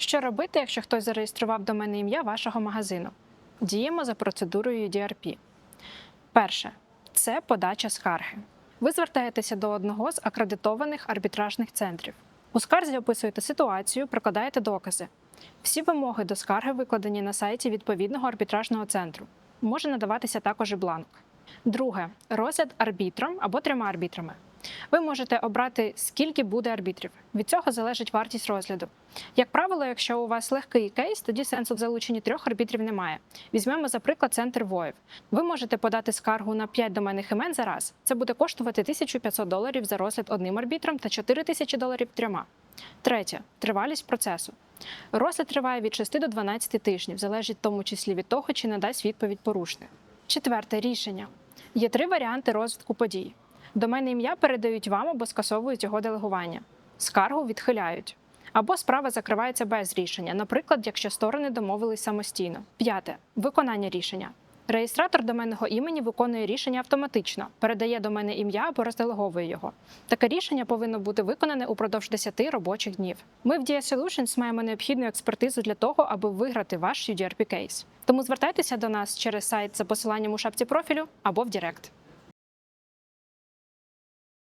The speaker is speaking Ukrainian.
Що робити, якщо хтось зареєстрував доменне ім'я вашого магазину? Діємо за процедурою DRP. Перше це подача скарги. Ви звертаєтеся до одного з акредитованих арбітражних центрів. У скарзі описуєте ситуацію, прикладаєте докази. Всі вимоги до скарги викладені на сайті відповідного арбітражного центру. Може надаватися також і бланк. Друге розгляд арбітром або трьома арбітрами. Ви можете обрати, скільки буде арбітрів. Від цього залежить вартість розгляду. Як правило, якщо у вас легкий кейс, тоді сенсу в залученні трьох арбітрів немає. Візьмемо, за приклад, центр ВОїв. Ви можете подати скаргу на 5 доменних імен за раз. Це буде коштувати 1500 доларів за розгляд одним арбітром та 4000 доларів трьома. Третє тривалість процесу. Розгляд триває від 6 до 12 тижнів, залежить в тому числі від того, чи надасть відповідь порушник. Четверте рішення. Є три варіанти розвитку подій. Доменне ім'я передають вам або скасовують його делегування. Скаргу відхиляють. Або справа закривається без рішення, наприклад, якщо сторони домовились самостійно. П'яте виконання рішення. Реєстратор доменного імені виконує рішення автоматично, передає доменне ім'я або розделеговує його. Таке рішення повинно бути виконане упродовж 10 робочих днів. Ми в Dia Solutions маємо необхідну експертизу для того, аби виграти ваш UDRP кейс. Тому звертайтеся до нас через сайт за посиланням у шапці профілю або в Директ.